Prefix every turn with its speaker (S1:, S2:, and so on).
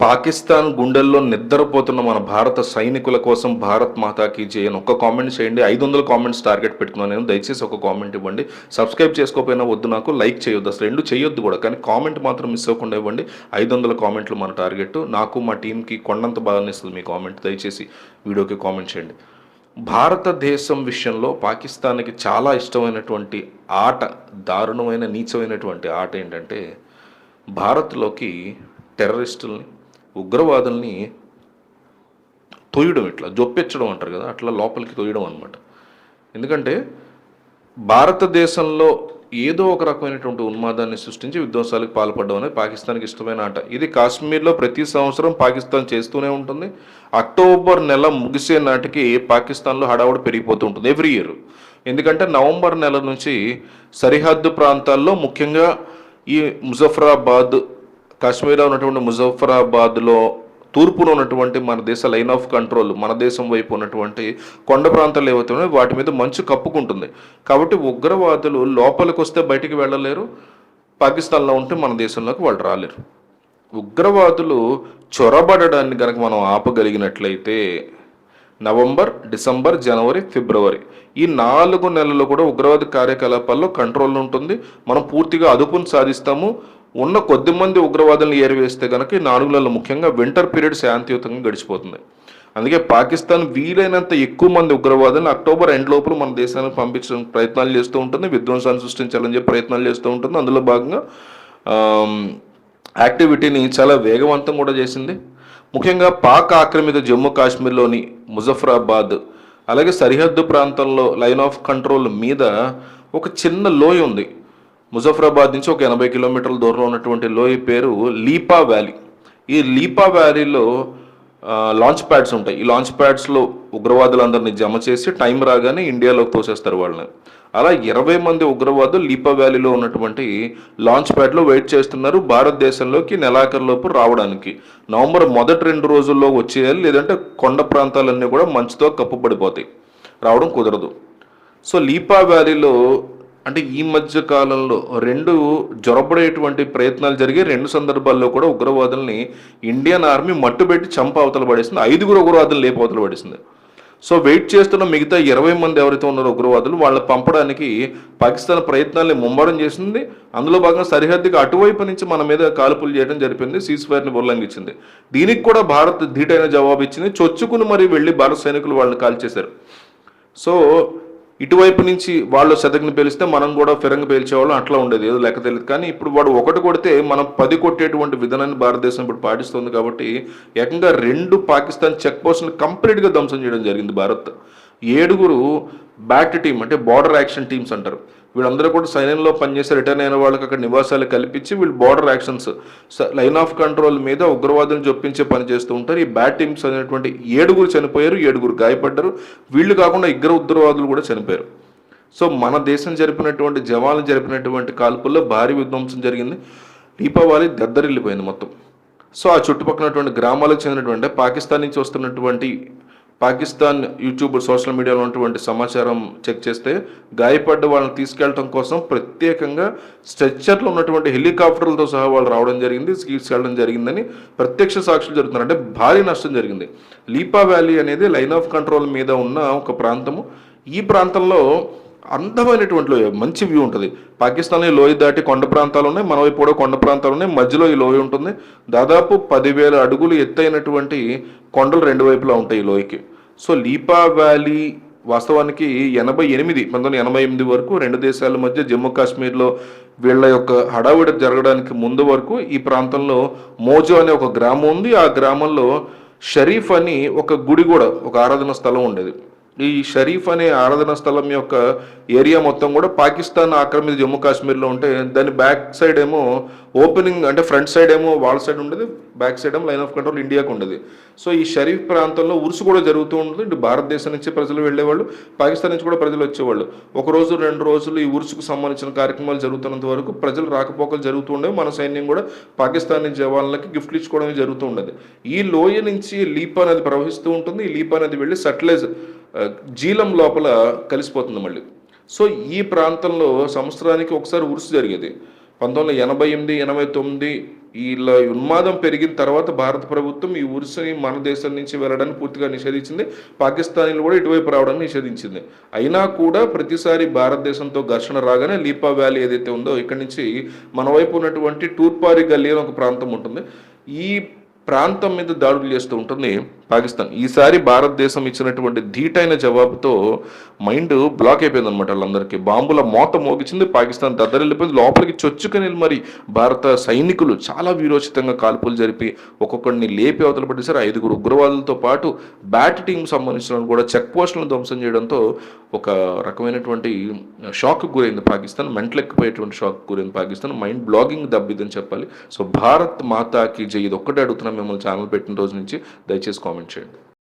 S1: పాకిస్తాన్ గుండెల్లో నిద్రపోతున్న మన భారత సైనికుల కోసం భారత్ మాతాకి చేయను ఒక్క కామెంట్ చేయండి. ఐదు వందల కామెంట్స్ టార్గెట్ పెట్టుకున్నాను నేను. దయచేసి ఒక కామెంట్ ఇవ్వండి. సబ్స్క్రైబ్ చేసుకోకపోయినా వద్దు నాకు లైక్ చేయొద్దు. అసలు రెండు చేయొద్దు కూడా కానీ కామెంట్ మాత్రం మిస్ అవ్వకుండా ఇవ్వండి. ఐదు వందల కామెంట్లు మన టార్గెట్. నాకు మా టీంకి కొండంత బాగా ఇస్తుంది మీ కామెంట్. దయచేసి వీడియోకి కామెంట్ చేయండి. భారతదేశం విషయంలో పాకిస్తాన్కి చాలా ఇష్టమైనటువంటి ఆట దారుణమైన నీచమైనటువంటి ఆట ఏంటంటే భారత్లోకి టెర్రరిస్టుల్ని ఉగ్రవాదుల్ని తొయ్యడం ఇట్లా జొప్పించడం అంటారు కదా అట్లా లోపలికి తొయ్యడం అనమాట ఎందుకంటే భారతదేశంలో ఏదో ఒక రకమైనటువంటి ఉన్మాదాన్ని సృష్టించి విధ్వంసాలకు పాల్పడడం అనేది పాకిస్తాన్కి ఇష్టమైన ఆట. ఇది కాశ్మీర్లో ప్రతి సంవత్సరం పాకిస్తాన్ చేస్తూనే ఉంటుంది. అక్టోబర్ నెల ముగిసే నాటికి పాకిస్తాన్లో హడావుడి పెరిగిపోతూ ఉంటుంది ఎవ్రీ ఇయర్. ఎందుకంటే నవంబర్ నెల నుంచి సరిహద్దు ప్రాంతాల్లో ముఖ్యంగా ఈ ముజఫరాబాద్ కాశ్మీర్లో ఉన్నటువంటి ముజఫరాబాద్లో తూర్పున ఉన్నటువంటి మన దేశ లైన్ ఆఫ్ కంట్రోల్ మన దేశం వైపు ఉన్నటువంటి కొండ ప్రాంతాలు ఏవైతే ఉన్నాయో వాటి మీద మంచు కప్పుకుంటుంది. కాబట్టి ఉగ్రవాదులు లోపలికి వస్తే బయటికి వెళ్ళలేరు పాకిస్తాన్లో ఉంటే మన దేశంలోకి వాళ్ళు రాలేరు. ఉగ్రవాదులు చొరబడడాన్ని కనుక మనం ఆపగలిగినట్లయితే నవంబర్ డిసెంబర్ జనవరి ఫిబ్రవరి ఈ నాలుగు నెలలు కూడా ఉగ్రవాద కార్యకలాపాల్లో కంట్రోల్ ఉంటుంది. మనం పూర్తిగా అదుపును సాధిస్తాము. ఉన్న కొద్ది మంది ఉగ్రవాదులను ఏరివేస్తే కనుక ఈ నాలుగు నెలలు ముఖ్యంగా వింటర్ పీరియడ్ శాంతియుతంగా గడిచిపోతుంది. అందుకే పాకిస్తాన్ వీలైనంత ఎక్కువ మంది ఉగ్రవాదులను అక్టోబర్ ఎండ్ లోపల మన దేశానికి పంపించడం ప్రయత్నాలు చేస్తూ ఉంటుంది విధ్వంసాన్ని సృష్టించాలని చెప్పి ప్రయత్నాలు చేస్తూ ఉంటుంది. అందులో భాగంగా యాక్టివిటీని చాలా వేగవంతం కూడా చేసింది. ముఖ్యంగా పాక్ ఆక్రమిత జమ్మూ కాశ్మీర్లోని ముజఫరాబాద్ అలాగే సరిహద్దు ప్రాంతంలో లైన్ ఆఫ్ కంట్రోల్ మీద ఒక చిన్న లోయ ఉంది. ముజఫరాబాద్ నుంచి ఒక ఎనభై కిలోమీటర్ల దూరంలో ఉన్నటువంటి లోయ పేరు లీపా వ్యాలీ. ఈ లీపా వ్యాలీలో లాంచ్ ప్యాడ్స్ ఉంటాయి. ఈ లాంచ్ ప్యాడ్స్లో ఉగ్రవాదులందరినీ జమ చేసి టైం రాగానే ఇండియాలోకి తోసేస్తారు వాళ్ళని. అలా ఇరవై మంది ఉగ్రవాదులు లీపా వ్యాలీలో ఉన్నటువంటి లాంచ్ ప్యాడ్లో వెయిట్ చేస్తున్నారు భారతదేశంలోకి నెలాఖరులోపు రావడానికి. నవంబర్ మొదటి రెండు రోజుల్లో వచ్చేయాలి లేదంటే కొండ ప్రాంతాలన్నీ కూడా మంచుతో కప్పుపడిపోతాయి రావడం కుదరదు. సో లీపా వ్యాలీలో అంటే ఈ మధ్య కాలంలో రెండు జొరబడేటువంటి ప్రయత్నాలు జరిగే రెండు సందర్భాల్లో కూడా ఉగ్రవాదుల్ని ఇండియన్ ఆర్మీ మట్టుబెట్టి చంప అవతల పడేసింది. ఐదుగురు ఉగ్రవాదులు లేపు అవతల పడేసింది. సో వెయిట్ చేస్తున్న మిగతా ఇరవై మంది ఎవరైతే ఉన్నారో ఉగ్రవాదులు వాళ్ళని పంపడానికి పాకిస్తాన్ ప్రయత్నాల్ని ముమ్మరం చేసింది. అందులో భాగంగా సరిహద్దుకి అటువైపు నుంచి మన మీద కాల్పులు చేయడం జరిపింది. సీజ్ ఫైర్ని ఉల్లంఘించింది. దీనికి కూడా భారత్ ధీటైన జవాబు ఇచ్చింది చొచ్చుకుని మరి వెళ్ళి భారత సైనికులు వాళ్ళని కాల్చేశారు. సో ఇటువైపు నుంచి వాళ్ళు శతకుని పేలిస్తే మనం కూడా ఫిరంగి పేల్చేవాళ్ళం అట్లా ఉండేది ఏదో లెక్క తెలియదు. కానీ ఇప్పుడు వాడు ఒకటి కొడితే మనం పది కొట్టేటువంటి విధానాన్ని భారతదేశం ఇప్పుడు పాటిస్తుంది కాబట్టి ఏకంగా రెండు పాకిస్తాన్ చెక్ పోస్ట్ని కంప్లీట్గా ధ్వంసం చేయడం జరిగింది భారత్. ఏడుగురు బ్యాట్ టీం అంటే బార్డర్ యాక్షన్ టీమ్స్ అంటారు. వీళ్ళందరూ కూడా సైన్యంలో పనిచేసి రిటర్న్ అయిన వాళ్ళకి అక్కడ నివాసాలు కల్పించి వీళ్ళు border actions line of control మీద ఉగ్రవాదులను చొప్పించే పని చేస్తూ ఉంటారు. ఈ బ్యాట్ టీమ్స్ అనేటువంటి ఏడుగురు చనిపోయారు ఏడుగురు గాయపడ్డారు. వీళ్ళు కాకుండా ఇద్దరు ఉగ్రవాదులు కూడా చనిపోయారు. సో మన దేశం జరిపినటువంటి జవాన్లు జరిపినటువంటి కాల్పుల్లో భారీ విధ్వంసం జరిగింది. దీపావళి దద్దరిల్లిపోయింది మొత్తం. సో ఆ చుట్టుపక్కలటువంటి గ్రామాలకు చెందినటువంటి పాకిస్తాన్ నుంచి వస్తున్నటువంటి పాకిస్తాన్ యూట్యూబ్ సోషల్ మీడియాలో ఉన్నటువంటి సమాచారం చెక్ చేస్తే గాయపడ్డ వాళ్ళని తీసుకెళ్ళడం కోసం ప్రత్యేకంగా స్ట్రెచ్చర్లో ఉన్నటువంటి హెలికాప్టర్లతో సహా వాళ్ళు రావడం జరిగింది తీసుకెళ్ళడం జరిగిందని ప్రత్యక్ష సాక్షులు జరుగుతున్నారు అంటే భారీ నష్టం జరిగింది. లీపా వ్యాలీ అనేది లైన్ ఆఫ్ కంట్రోల్ మీద ఉన్న ఒక ప్రాంతము. ఈ ప్రాంతంలో అందమైనటువంటి లోయ మంచి వ్యూ ఉంటుంది. పాకిస్తాన్లో ఈ లోయ దాటి కొండ ప్రాంతాలు ఉన్నాయి మన వైపు కూడా కొండ ప్రాంతాలు ఉన్నాయి మధ్యలో ఈ లోయ ఉంటుంది. దాదాపు పదివేల అడుగులు ఎత్తైనటువంటి కొండలు రెండు వైపులా ఉంటాయి ఈ లోయకి. సో లీపా వ్యాలీ వాస్తవానికి ఎనభై ఎనిమిది పంతొమ్మిది ఎనభై ఎనిమిది వరకు రెండు దేశాల మధ్య జమ్మూ కాశ్మీర్లో వీళ్ళ యొక్క హడావిడి జరగడానికి ముందు వరకు ఈ ప్రాంతంలో మోజో అనే ఒక గ్రామం ఉంది. ఆ గ్రామంలో షరీఫ్ అని ఒక గుడి కూడా ఒక ఆరాధన స్థలం ఉండేది. ఈ షరీఫ్ అనే ఆరాధన స్థలం యొక్క ఏరియా మొత్తం కూడా పాకిస్తాన్ ఆక్రమిత జమ్మూ కాశ్మీర్లో ఉంటే దాని బ్యాక్ సైడ్ ఏమో ఓపెనింగ్ అంటే ఫ్రంట్ సైడ్ ఏమో వాళ్ళ సైడ్ ఉండేది బ్యాక్ సైడ్ ఏమో లైన్ ఆఫ్ కంట్రోల్ ఇండియాకు ఉండేది. సో ఈ షరీఫ్ ప్రాంతంలో ఉరుసు కూడా జరుగుతూ ఉంటుంది ఇటు భారతదేశం నుంచి ప్రజలు వెళ్ళేవాళ్ళు పాకిస్తాన్ నుంచి కూడా ప్రజలు వచ్చేవాళ్ళు. ఒక రోజు రెండు రోజులు ఈ ఉరుసుకు సంబంధించిన కార్యక్రమాలు జరుగుతున్నంత వరకు ప్రజలు రాకపోకలు జరుగుతూ ఉండేవి. మన సైన్యం కూడా పాకిస్తాన్ నుంచి జవాన్లకి గిఫ్ట్లు ఇచ్చుకోవడం జరుగుతూ ఉండేది. ఈ లోయ నుంచి లీపా నది ప్రవహిస్తూ ఉంటుంది. ఈ లీపా నది వెళ్ళి సట్లైజ్ జీలం లోపల కలిసిపోతుంది మళ్ళీ. సో ఈ ప్రాంతంలో సంవత్సరానికి ఒకసారి ఉరుసు జరిగేది. పంతొమ్మిది వందల ఎనభై ఎనిమిది ఎనభై తొమ్మిది వీళ్ళ ఉన్మాదం పెరిగిన తర్వాత భారత ప్రభుత్వం ఈ ఉరుసుని మన దేశం నుంచి వెళ్ళడానికి పూర్తిగా నిషేధించింది. పాకిస్తానీలు కూడా ఇటువైపు రావడానికి నిషేధించింది. అయినా కూడా ప్రతిసారి భారతదేశంతో ఘర్షణ రాగానే లీపా వ్యాలీ ఏదైతే ఉందో ఇక్కడి నుంచి మన వైపు ఉన్నటువంటి టూర్పారి గల్లీ అని ఒక ప్రాంతం ఉంటుంది. ఈ ప్రాంతం మీద దాడులు చేస్తూ ఉంటుంది. పాకిస్తాన్. ఈసారి భారతదేశం ఇచ్చినటువంటి ధీటైన జవాబుతో మైండ్ బ్లాక్ అయిపోయింది అనమాట వాళ్ళందరికీ. బాంబుల మోత మోగించింది పాకిస్తాన్ దద్దరిల్లిపోయింది. లోపలికి చొచ్చుకొని మరి భారత సైనికులు చాలా వీరోచితంగా కాల్పులు జరిపి ఒక్కొక్కడిని లేపి అవతల పట్టేశారు ఐదుగురు ఉగ్రవాదులతో పాటు బ్యాట్ టీం సంబంధించిన కూడా చెక్ పోస్టులను ధ్వంసం చేయడంతో ఒక రకమైనటువంటి షాక్ గురైంది పాకిస్తాన్. మెంటలెక్కిపోయేటువంటి షాక్ గురైంది పాకిస్తాన్. మైండ్ బ్లాగింగ్ దబ్బిదని చెప్పాలి. సో భారత్ మాతాకి జై. ఇది ఒక్కటే అడుగుతున్నాం మిమ్మల్ని ఛానల్ పెట్టిన రోజు నుంచి. దయచేసి కామెంట్ చేయండి